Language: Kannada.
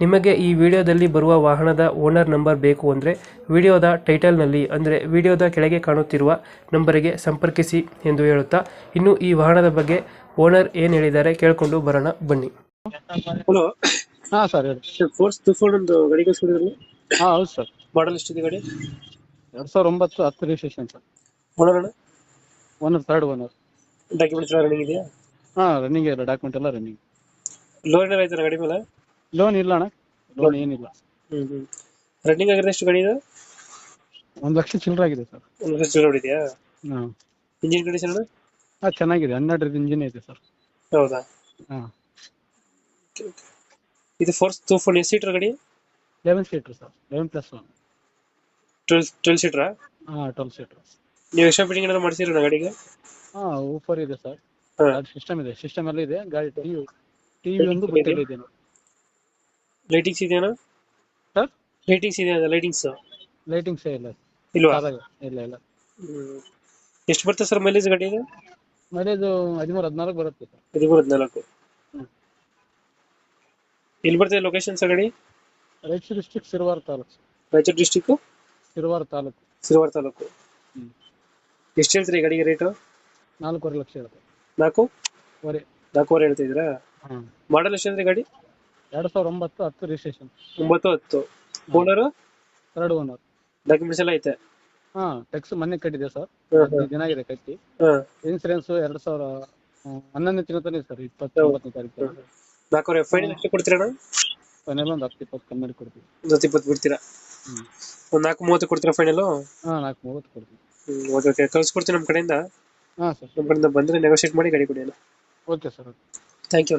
ನಿಮಗೆ ಈ ವಿಡಿಯೋದಲ್ಲಿ ಬರುವ ವಾಹನದ ಓನರ್ ನಂಬರ್ ಬೇಕು ಅಂದರೆ ವಿಡಿಯೋದ ಟೈಟಲ್ನಲ್ಲಿ ಅಂದರೆ ವಿಡಿಯೋದ ಕೆಳಗೆ ಕಾಣುತ್ತಿರುವ ನಂಬರಿಗೆ ಸಂಪರ್ಕಿಸಿ ಎಂದು ಹೇಳುತ್ತಾ ಇನ್ನು ಈ ವಾಹನದ ಬಗ್ಗೆ ಓನರ್ ಏನು ಹೇಳಿದ್ದಾರೆ ಕೇಳಿಕೊಂಡು ಬರೋಣ ಬನ್ನಿ. ಹಲೋ ಹಾ ಸರ್ ಹೇಳಿ. ಫೋರ್ಸ್ ತುಫೋನ್ ಒಂದು ಗಾಡಿ ಕಳಿಸ್ಕೊಡಿದ್ರಲ್ಲ? ಹಾ ಹೌದು ಸರ್. ಮಾಡಲ್ ಎಷ್ಟಿದೆ ಗಾಡಿ? ಎರಡ್ ಸಾವಿರದ ಒಂಬತ್ತು ಹತ್ತು ರಿಜಿಸ್ಟ್ರೇಷನ್ ಸರ್. ಓನರ್ ಅಣ್ಣ? ಓನರ್ ಥರ್ಡ್ ಓನರ್ ಡಾಕ್ಯುಮೆಂಟ್ಸ್ ಎಲ್ಲ ರನ್ನಿಂಗ್ ಇದೆಯಾ? ಹಾ ರನ್ನಿಂಗ್ ಎಲ್ಲ ಡಾಕ್ಯುಮೆಂಟ್ ಎಲ್ಲ ರನ್ನಿಂಗ್ ಲೋನ್ ಏನಾರ ಆಯ್ತಾರ ಗಾಡಿ ಮೇಲೆ? ಲೋನ್ ಇಲ್ಲ ಅಣ್ಣ. ಲೋನ್ ಏನಿಲ್ಲ. ಹ್ಮ್ ಹ್ಮ್. ರನ್ನಿಂಗ್ ಆಗಿರೋದು ಎಷ್ಟು ಗಾಡಿ ಇದೆ? ಒಂದ್ ಲಕ್ಷ ಚಿಲ್ಲರೆ ಆಗಿದೆ ಸರ್. ಒಂದು ಲಕ್ಷ ಚಿಲ್ಲರ ಇದೆಯಾ ಹ್ಮ್ ಇಂಜಿನ್ ಕಂಡೀಷನ್ ಹಾ ಚೆನ್ನಾಗಿದೆ. ಹನ್ನೆರಡರದ ಇಂಜಿನ್ ಇದೆ ಸರ್. ಹೌದಾ? ಹಾ. ಇದು ಫೋರ್ಸ್ ತುಫೋನ್ ಎಷ್ಟು ಸೀಟರ್ ಗಾಡಿ? Eleven seater sir. Eleven plus one twelve twelve ಸೀಟ್ರಾ ಹಾ ಟ್ವೆಲ್ ಸೀಟ್ರ್ ನೀವು ಎಕ್ಸ್ಟ್ರಾ ಫಿಟ್ಟಿಂಗ್ ಏನಾದ್ರು ಮಾಡಿಸಿರೋ ಗಾಡಿಗೆ? ಹಾ ಊಫರ್ ಇದೆ ಸರ್. ಅದು ಸಿಸ್ಟಮ್ ಇದೆ. ಸಿಸ್ಟಮ್ ಎಲ್ಲ ಇದೆ. ಗಾಡಿ ಟಿವಿ ಟಿವಿ ಒಂದು ಬಟ್ಟೆ ಇದೆ. ನೋಡಿ ಲೈಟಿಂಗ್ಸ್ ಇದೆಯಾ ಸರ್ ಲೈಟಿಂಗ್ಸ್ ಇದೆಯಾ ಲೈಟಿಂಗ್ಸ್ ಲೈಟಿಂಗ್ಸ್ ಇಲ್ಲ. ಇಲ್ವಾ? ಸಾದಾಗ ಇಲ್ಲ ಇಲ್ಲ. ಎಷ್ಟು ಬರ್ತದೆ ಸರ್ ಮೈಲೇಜ್ ಗಾಡಿ ಇದು? ಮೈಲೇಜ್ ಹದಿಮೂರು ಹದಿನಾಲ್ಕು ಬರುತ್ತೆ ಸರ್. ಹದಿಮೂರು ಹದಿನಾಲ್ಕು. ಹ್ಮ್. ಎಲ್ಲಿ ಬರ್ತದೆ ಲೊಕೇಶನ್ ಸರ್ ಗಾಡಿ? Raichur district Sirwar taluk Raichur district Sirwar taluk. Siruvara taluk. ಹ್ಮ್. ಎಷ್ಟು ಹೇಳ್ತೀರಿ ಈ ಗಾಡಿಗೆ ರೇಟು ನಾಲ್ಕೂವರೆ ಲಕ್ಷ ಇರುತ್ತೆ ನಾಲ್ಕು? ವರೆ. ನಾಲ್ಕೂವರೆ ಹೇಳ್ತಿದ್ದೀರಾ ಹಾಂ ಮಾಡಲ್ ಎಷ್ಟು ಅಂದ್ರೆ ಗಾಡಿ? ಎರಡು ಸಾವಿರದ ಒಂಬತ್ತು ಹತ್ತು ರಿಜಿಸ್ಟ್ರೇಷನ್ ಒಂಬತ್ತು ಹತ್ತು. ಓನರ್ ಥರ್ಡ್ ಓನರ್ ಡಾಕ್ಯುಮೆಂಟ್ಸ್ ಎಲ್ಲ ಐತೆ? ಹಾ ಟ್ಯಾಕ್ಸ್ ಮೊನ್ನೆ ಕಟ್ಟಿದೆ ಸರ್ ಹ್ಮ್, ಹ್ಮ್. ಹದಿನೈದು ದಿನ ಆಗಿದೆ ಕಟ್ಟಿ. ಹಾಂ. ಇನ್ಸೂರೆನ್ಸ್ ಎರಡ್ ಸಾವಿರ ಹ್ಮ್, ಹನ್ನೊಂದನೇ ತಿಂಗಳ ತಾನೇ ಸರ್ ಇಪ್ಪತ್ತೊಂಬತ್ತನೇ ತಾರೀಕು. ನಾಲ್ಕೂವರೆ ಫೈನಲ್ ಎಷ್ಟು ಕೊಡ್ತೀರಣ್ಣ ಫೈನಲ್ ಒಂದು ಹತ್ತು ಇಪ್ಪತ್ತು ಕಮ್ಮಿ ಮಾಡಿ ಕೊಡ್ತೀವಿ. ಒಂದು ಹತ್ತು ಇಪ್ಪತ್ತು ಬಿಡ್ತೀರಾ? ಹ್ಞೂ ಒಂದು ನಾಲ್ಕು ಮೂವತ್ತು ಕೊಡ್ತೀರಾ ಫೈನಲು ಹಾ ನಾಲ್ಕು ಮೂವತ್ತು ಕೊಡ್ತೀವಿ. Okay okay. ಕಳ್ಸ್ಕೊಡ್ತೀನಿ ನಮ್ಮ ಕಡೆಯಿಂದ. ಹಾ ಸರ್ ನಮ್ಮ ಕಡೆಯಿಂದ ಬಂದರೆ ನೆಗೋಷಿಯೇಟ್ ಮಾಡಿ ಗಾಡಿ ಕೊಡಿ ಅಣ್ಣ. Okay sir thank you